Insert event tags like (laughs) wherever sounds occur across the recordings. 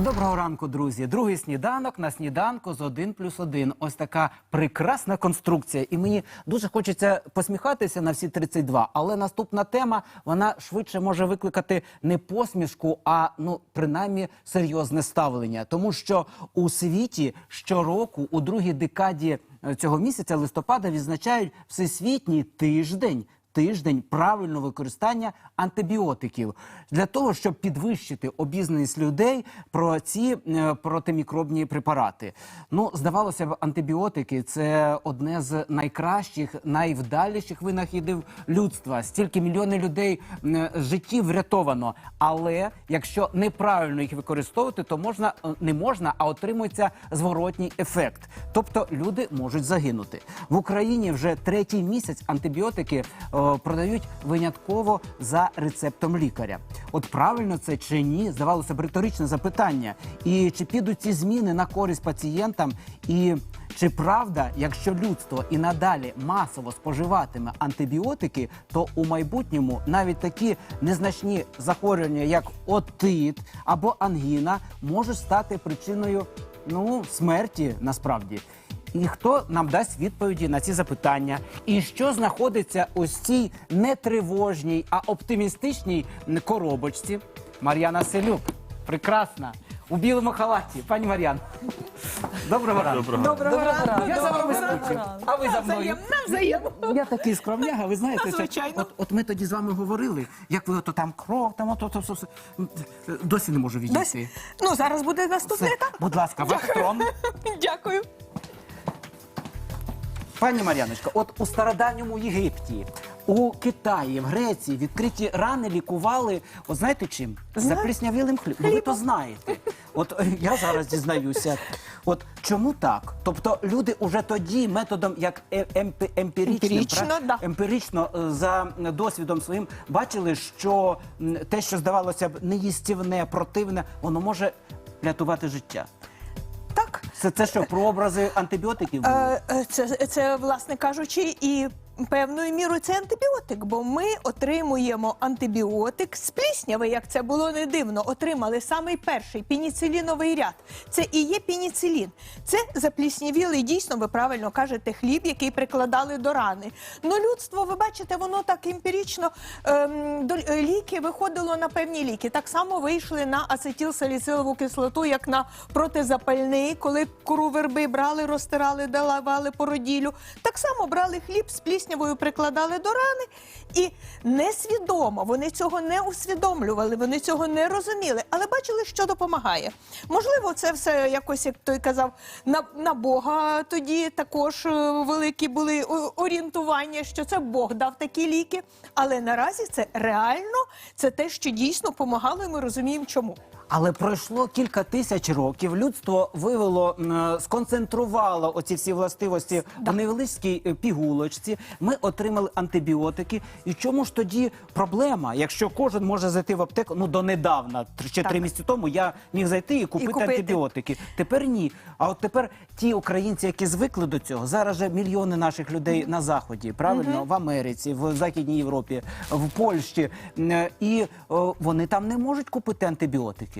Доброго ранку, друзі. Другий сніданок на сніданку з 1 плюс 1. Ось така прекрасна конструкція. І мені дуже хочеться посміхатися на всі 32. Але наступна тема вона швидше може викликати не посмішку, а ну принаймні серйозне ставлення. Тому що у світі щороку, у другій декаді е, цього місяця листопада, відзначають всесвітній тиждень тиждень правильного використання антибіотиків для того, щоб підвищити обізнаність людей про ці е, протимікробні препарати. Ну, здавалося б, антибіотики це одне з найкращих, найвдаліших винахідів людства. Стільки мільйони людей життів врятовано. Але якщо неправильно їх використовувати, то можна е, не можна, а отримується зворотній ефект. Тобто люди можуть загинути в Україні. Вже третій місяць антибіотики продають винятково за рецептом лікаря. От правильно це чи ні? Здавалося б, риторичне запитання. І чи підуть ці зміни на користь пацієнтам? І чи правда, якщо людство і надалі масово споживатиме антибіотики, то у майбутньому навіть такі незначні захворювання, як отит або ангіна, можуть стати причиною ну смерті насправді. І хто нам дасть відповіді на ці запитання? І що знаходиться у цій не тривожній, а оптимістичній коробочці? Мар'яна Селюк. Прекрасна. У білому халаті. Пані Мар'ян. Доброго ранку. Доброго ранку. Я за вами скучив. А ви за мною. Навзаєм. Я такий скромняга, ви знаєте, що Звичайно. от, от ми тоді з вами говорили, як ви ото там кров, там ото, то, все, все. Досі не можу відійти. Досі. Ну, зараз буде наступний Все. етап. Будь ласка, ваш трон. Дякую. Пані Мар'яночко, от у стародавньому Єгипті, у Китаї, в Греції відкриті рани лікували, от знаєте чим? Запліснявілим хлібом. Ну, ви то знаєте. От е, я зараз дізнаюся. От чому так? Тобто люди уже тоді методом як е- емпі- емпіричним, Емпірично, пра- да. емпірично е, за досвідом своїм бачили, що м, те, що здавалося б неїстівне, противне, воно може рятувати життя. Це це що, про образи антибіотиків? Е, е, Це, це, власне кажучи, і певною мірою це антибіотик, бо ми отримуємо антибіотик з плісняви, як це було не дивно. Отримали самий перший пеніциліновий ряд. Це і є пеніцилін. Це запліснявілий, дійсно, ви правильно кажете, хліб, який прикладали до рани. Ну, людство, ви бачите, воно так емпірично ем, до, е, ліки виходило на певні ліки. Так само вийшли на ацетилсаліцилову кислоту, як на протизапальний, коли кору верби брали, розтирали, давали породілю. Так само брали хліб з пліснявою, прикладали до рани, і несвідомо вони цього не усвідомлювали, вони цього не розуміли, але бачили, що допомагає. Можливо, це все якось, як той казав, на, на Бога тоді також е, великі були орієнтування, що це Бог дав такі ліки. Але наразі це реально, це те, що дійсно допомагало, і ми розуміємо, чому. Але пройшло кілька тисяч років. Людство вивело, м, сконцентрувало оці всі властивості у невеличкій е, пігулочці. Ми отримали антибіотики. І чому ж тоді проблема? Якщо кожен може зайти в аптеку, ну донедавна, тр- ще три місяці тому, я міг зайти і купити, купити. антибіотики. Тепер ні. А от тепер ті українці, які звикли до цього, зараз же мільйони наших людей на заході, правильно, в Америці, в Західній Європі, в Польщі, М, і о, вони там не можуть купити антибіотики.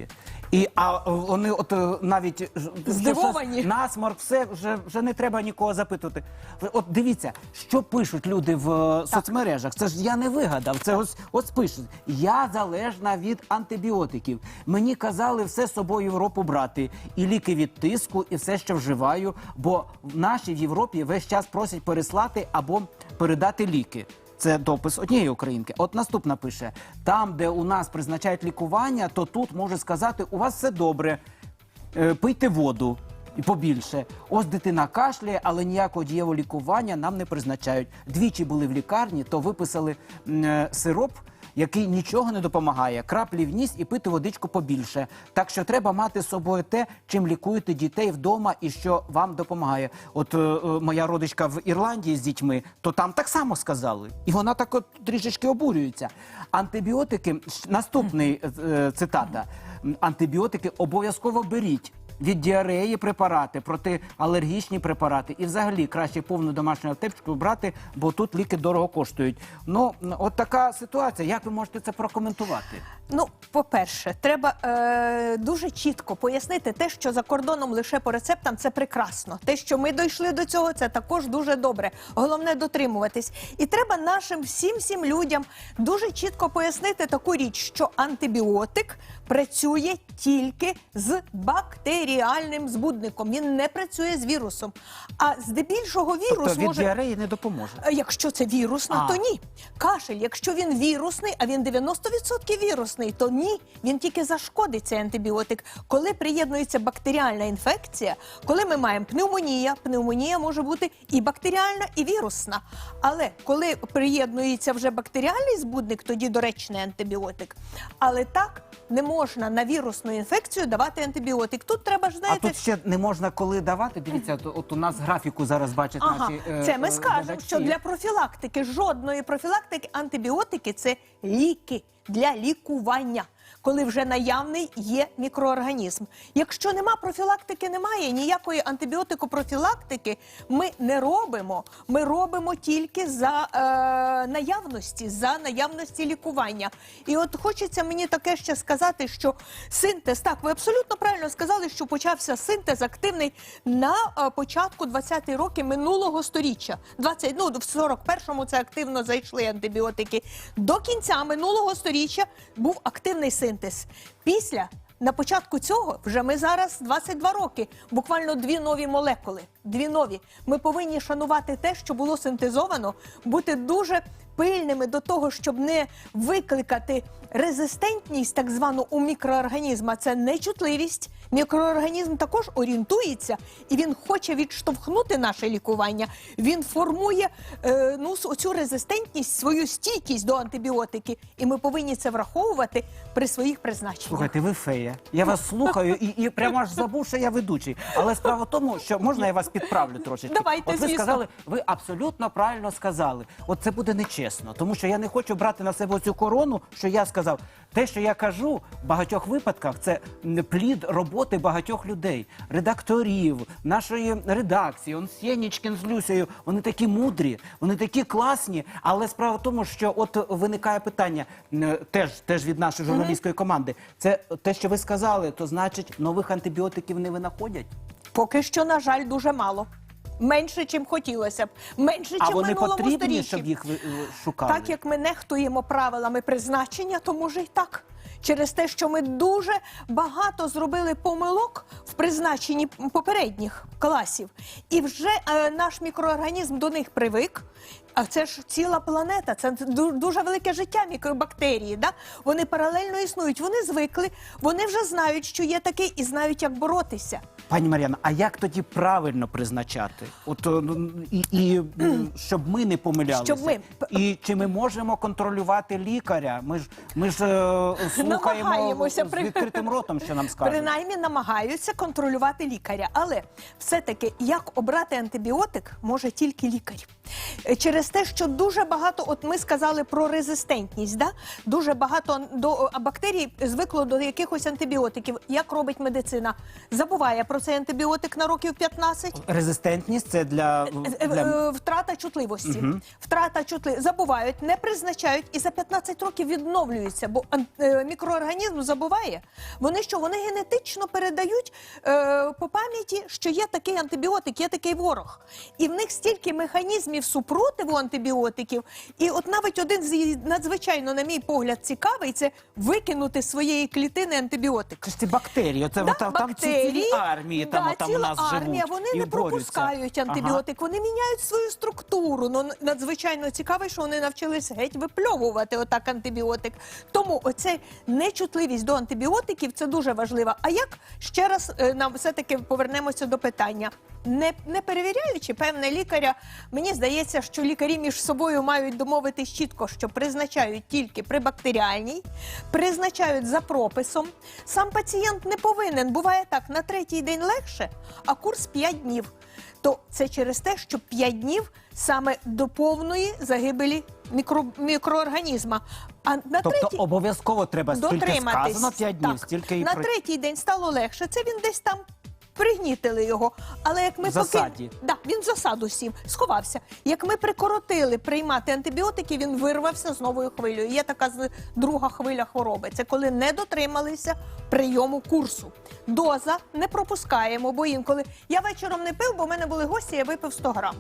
І а вони, от е, навіть Здивовані. щось, насморк, все вже, вже не треба нікого запитувати. От дивіться, що пишуть люди в е, соцмережах. Це ж я не вигадав. Це ось ось пишуть. Я залежна від антибіотиків. Мені казали все з собою Європу брати. І ліки від тиску, і все, що вживаю. Бо в нашій в Європі весь час просять переслати або передати ліки. Це допис однієї українки. От наступна пише: там, де у нас призначають лікування, то тут може сказати, у вас все добре, е, пийте воду. І побільше. Ось дитина кашляє, але ніякого дієвого лікування нам не призначають. Двічі були в лікарні, то виписали е, сироп, який нічого не допомагає. Краплі в ніс і пити водичку побільше. Так що треба мати з собою те, чим лікуєте дітей вдома і що вам допомагає. От е, е, моя родичка в Ірландії з дітьми, то там так само сказали. І вона так от трішечки обурюється. Антибіотики, наступний е, цитата. Антибіотики обов'язково беріть. Від діареї препарати, протиалергічні препарати. І взагалі краще повну домашню аптечку брати, бо тут ліки дорого коштують. Ну, от така ситуація. Як ви можете це прокоментувати? Ну, по-перше, треба е, дуже чітко пояснити те, що за кордоном лише по рецептам це прекрасно. Те, що ми дійшли до цього, це також дуже добре. Головне дотримуватись. І треба нашим всім всім людям дуже чітко пояснити таку річ, що антибіотик працює тільки з бактеріальним збудником. Він не працює з вірусом. А здебільшого вірус Тобто від може. діареї не допоможе. Е, Якщо це вірусна, А. то ні. Кашель, якщо він вірусний, а він 90% вірусний, то ні. Він тільки зашкодить цей антибіотик. Коли приєднується бактеріальна інфекція, коли ми маємо пневмонія, пневмонія може бути і бактеріальна, і вірусна. Але коли приєднується вже бактеріальний збудник, тоді доречний антибіотик. Але так не можна на вірусну інфекцію давати антибіотик. Тут треба ж А тут ще не можна коли давати. Дивіться, от, от у нас графіку зараз бачать Ага, наші е, це ми е, скажемо, що для профілактики жодної профілактики антибіотики це ліки для лікування. Коли вже наявний є мікроорганізм. Якщо нема профілактики, немає ніякої антибіотикопрофілактики ми не робимо. Ми робимо тільки за е, наявності, за наявності лікування. І от хочеться мені таке ще сказати, що синтез, так, ви абсолютно правильно сказали, що почався синтез активний на е, початку 20-ті роки минулого сторіччя. 20, ну, в 41-му це активно зайшли антибіотики. До кінця минулого сторіччя був активний синтез. Після на початку цього вже ми зараз 22 роки, буквально дві нові молекули. Дві нові. Ми повинні шанувати те, що було синтезовано, бути дуже пильними до того, щоб не викликати резистентність, так звану у мікроорганізма. Це нечутливість. Мікроорганізм також орієнтується і він хоче відштовхнути наше лікування. Він формує е, ну, оцю резистентність, свою стійкість до антибіотики. І ми повинні це враховувати при своїх призначеннях. Слухайте, ви фея. Я вас слухаю і, і прямо аж забув, що я ведучий. Але справа в тому, що можна я вас підправлю трошечки. Давайте, От ви звісно. сказали, ви абсолютно правильно сказали. От це буде нечесно, тому що я не хочу брати на себе цю корону, що я сказав. Те, що я кажу в багатьох випадках, це плід роботи багатьох людей, редакторів, нашої редакції. Он Сєнічкін з Люсею. Вони такі мудрі, вони такі класні. Але справа в тому, що от виникає питання теж, теж від нашої журналістської команди. Це те, що ви сказали, то значить нових антибіотиків не винаходять. Поки що, на жаль, дуже мало. Менше, чим хотілося б. Менше, А чим вони минулому потрібні, сторіччі. щоб їх ви- е, шукали. Так як ми нехтуємо правилами призначення, то може й так. Через те, що ми дуже багато зробили помилок в призначенні попередніх класів, і вже е, наш мікроорганізм до них привик. А це ж ціла планета, це ду- дуже велике життя мікробактерії. Да? Вони паралельно існують. Вони звикли, вони вже знають, що є таке, і знають, як боротися. Пані Мар'яна, а як тоді правильно призначати? От е, ну, і, і щоб ми не помилялися. Щоб ми- І чи ми можемо контролювати лікаря? Ми ж ми ж е, слухаємо Намагаємося з при- відкритим ротом, що нам скажуть. Принаймні намагаються контролювати лікаря. Але все-таки як обрати антибіотик може тільки лікар. Е, Через те, що дуже багато, от ми сказали про резистентність, да? дуже багато до а, бактерій звикло до якихось антибіотиків. Як робить медицина? Забуває про цей антибіотик на років 15. Резистентність це для, Е, для... е, Втрата чутливості. Втрата чутливості. Забувають, не призначають і за 15 років відновлюються, бо е, мікроорганізм забуває. Вони що? Вони генетично передають е, по пам'яті, що є такий антибіотик, є такий ворог. І в них стільки механізмів супротиву антибіотиків. І от навіть один з надзвичайно, на мій погляд, цікавий це викинути з своєї клітини антибіотик. Це бактерії, Да, там, цілі армії там, да, там у ціла нас армія, живуть вони і не борються. пропускають антибіотик, вони міняють свою структуру. Ну надзвичайно цікаво, що вони навчились геть випльовувати отак антибіотик. Тому оце нечутливість до антибіотиків це дуже важливо. А як ще раз е, нам все таки повернемося до питання? Не, не перевіряючи певне лікаря, мені здається, що лікарі між собою мають домовитись чітко, що призначають тільки при бактеріальній, призначають за прописом. Сам пацієнт не повинен. Буває так, на третій день легше, а курс 5 днів. То це через те, що 5 днів саме до повної загибелі мікро, мікроорганізма. А на Тобто третій обов'язково треба стільки сказано 5 днів, Так. стільки і на про- третій день стало легше. Це він десь там пригнітили його. Але як ми засаді. Да, він в засаду сів, сховався. Як ми прикоротили приймати антибіотики, він вирвався з новою хвилею. Є така друга хвиля хвороби. Це коли не дотрималися прийому курсу. Доза не пропускаємо, бо інколи я вечором не пив, бо в мене були гості, я випив 100 грам.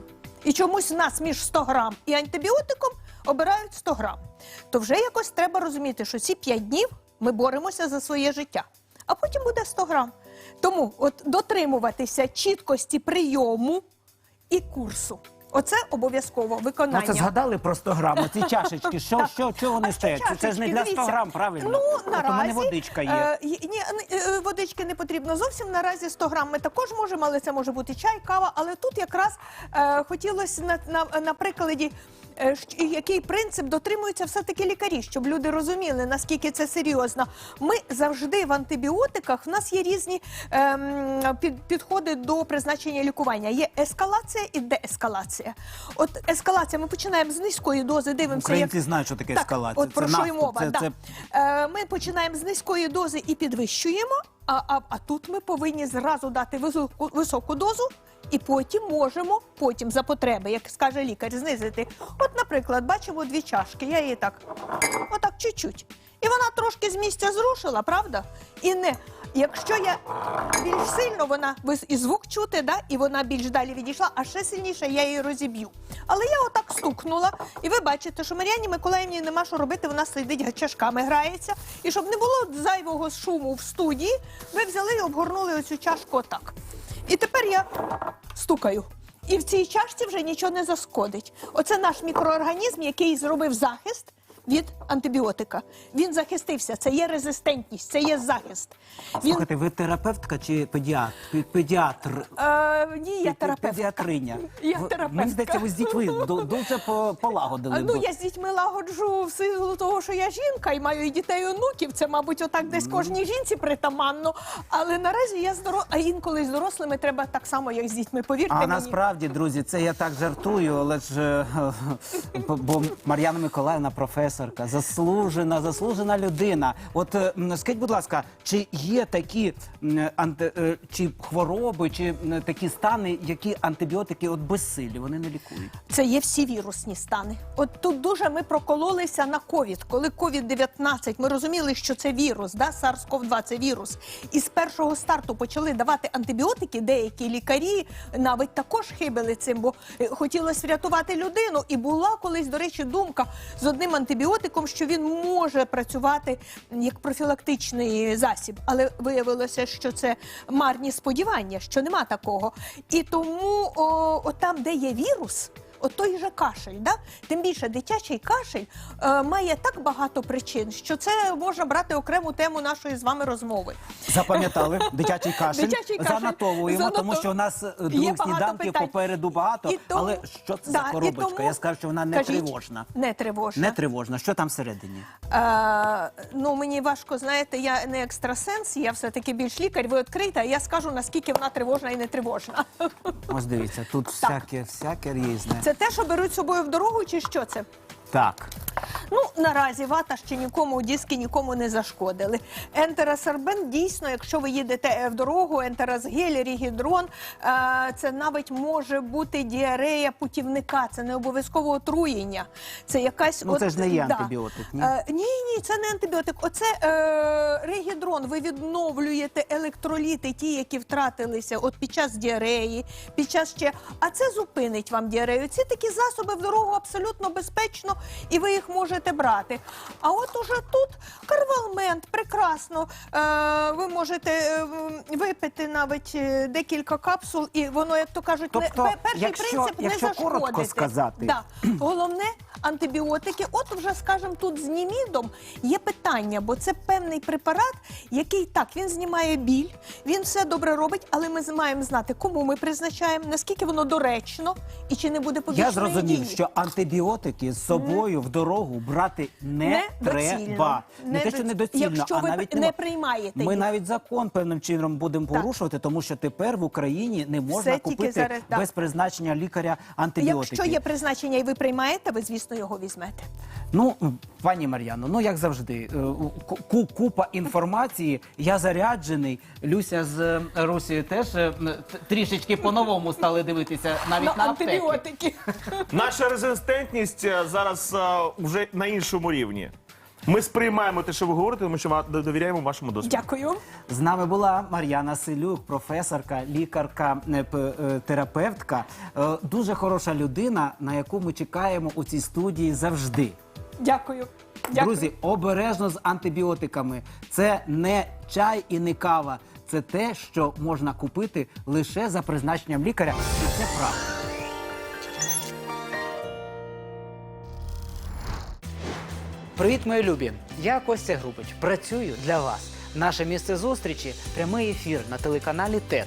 І чомусь в нас між 100 грам і антибіотиком обирають 100 грам. То вже якось треба розуміти, що ці 5 днів ми боремося за своє життя, а потім буде 100 грам. Тому от дотримуватися чіткості прийому і курсу. Оце обов'язково Ну, виконання. це згадали про 100 грам, оці (laughs) чашечки. Що, що, що вони стоять? Це, ж не для 100 чашечки? грам, правильно? Ну, От наразі, у мене водичка є. Е, ні, ні, е, водички не потрібно зовсім. Наразі 100 грам ми також можемо, але це може бути чай, кава. Але тут якраз е, хотілося на, на, на прикладі. Е, Який принцип дотримуються все-таки лікарі, щоб люди розуміли, наскільки це серйозно. Ми завжди в антибіотиках в нас є різні ем, під, підходи до призначення лікування. Є ескалація і деескалація. От ескалація ми починаємо з низької дози, дивимося, Українці як знають, що таке так, ескалація. От про що й мова. це, да. це Е, ми починаємо з низької дози і підвищуємо, а, а, а тут ми повинні зразу дати високу, високу дозу. І потім можемо, потім за потреби, як скаже лікар, знизити. От, наприклад, бачимо дві чашки. Я її так, отак чуть-чуть. І вона трошки з місця зрушила, правда? І не. Якщо я більш сильно вона і звук чути, да, і вона більш далі відійшла, а ще сильніше я її розіб'ю. Але я отак стукнула, і ви бачите, що Мар'яні Миколаївні нема що робити, вона сидить чашками грається. І щоб не було зайвого шуму в студії, ви взяли і обгорнули оцю чашку отак. І тепер я стукаю. І в цій чашці вже нічого не заскодить. Оце наш мікроорганізм, який зробив захист від антибіотика. Він захистився. Це є резистентність, це є захист. Він Слухайте, ви терапевтка чи педіатр? Пе- Педіатр. Е, ні, я Пе- терапевтка. Педіатриня. Я Ви- терапевтка. Мені здається, ви з дітьми (laughs) ду- дуже по- полагодили. Ну, я з дітьми лагоджу в силу того, що я жінка і маю і дітей, і онуків. Це, мабуть, отак десь кожній жінці притаманно. Але наразі я здорова, а інколи з дорослими треба так само, як з дітьми. Повірте А мені. насправді, друзі, це я так жартую, але ж е, (laughs) бо Мар'яна Миколаївна професорка, заслужена, заслужена людина. От е, скажіть, будь ласка, чи є такі м, анти, е, чи хвороби, чи такі стани, які антибіотики от безсилі, вони не лікують? Це є всі вірусні стани. От тут дуже ми прокололися на ковід. Коли ковід 19 ми розуміли, що це вірус, да? SARS-CoV-2 це вірус. І з першого старту почали давати антибіотики. Деякі лікарі навіть також хибили цим, бо е, хотілося врятувати людину. І була колись, до речі, думка з одним антибіотиком, що він може працювати як профілактичний засіб, але виявилося, що це марні сподівання, що нема такого. І тому о, о, там, де є вірус. От той же кашель, да? тим більше дитячий кашель е, має так багато причин, що це можна брати окрему тему нашої з вами розмови. Запам'ятали (laughs) дитячий кашель, Дитячий кашель. занотовуємо, тому що у нас е, Є других багато сніданків питань. попереду багато. І тому- Але що це Да, за і коробочка? тому- Я скажу, що вона не Кажіть. тривожна. Не тривожна. Не тривожна. Що там всередині? Е, ну, мені важко, знаєте, я не екстрасенс, я все-таки більш лікар. Ви відкрите, а я скажу, наскільки вона тривожна і не тривожна. Ось дивіться, тут всяке, всяке різне. Це те, що беруть з собою в дорогу, чи що це? Так. Ну, наразі вата ще нікому диски нікому не зашкодили. Ентерасорбен дійсно, якщо ви їдете е, в дорогу, ентерасгель, рігідрон, е, це навіть може бути діарея путівника, це не обов'язково отруєння. Це якась Ну, це ж не є антибіотик, ні? Е, ні, ні, це не антибіотик. Оце е, регідрон. Ви відновлюєте електроліти, ті, які втратилися от під час діареї, під час ще. А це зупинить вам діарею. Ці такі засоби в дорогу абсолютно безпечно, і ви їх можете брати. А от уже тут карвалмент, прекрасно. Е, ви можете е, випити навіть е, декілька капсул, і воно, як то кажуть, Тобто, не, перший якщо- принцип якщо не зашкодити. сказати. Да. Головне антибіотики. От вже скажімо, тут з німідом є питання, бо це певний препарат, який так він знімає біль, він все добре робить, але ми маємо знати, кому ми призначаємо, наскільки воно доречно і чи не буде побічної Я зрозумів, дії. що антибіотики з собою в дорогу брати не, треба. Не, те, що недоцільно, Якщо а ви навіть не нема- приймаєте Ми їх. навіть закон певним чином будемо Так. порушувати, тому що тепер в Україні не можна Все купити зараз, так. без призначення лікаря антибіотики. Якщо є призначення і ви приймаєте, ви звісно його візьмете. Ну, пані Мар'яно, ну як завжди, е, ку- купа інформації. Я заряджений. Люся з е, Русією теж е, трішечки по-новому стали дивитися навіть На на аптеки. антибіотики. Наша резистентність зараз вже на іншому рівні. Ми сприймаємо те, що ви говорите, тому що довіряємо вашому досвіду. Дякую. З нами була Мар'яна Селюк, професорка, лікарка, терапевтка. Дуже хороша людина, на яку ми чекаємо у цій студії завжди. Дякую. Дякую. Друзі, обережно з антибіотиками. Це не чай і не кава. Це те, що можна купити лише за призначенням лікаря. І це правда. Привіт, мої любі! Я Костя Грубич. Працюю для вас. Наше місце зустрічі прямий ефір на телеканалі ТЕТ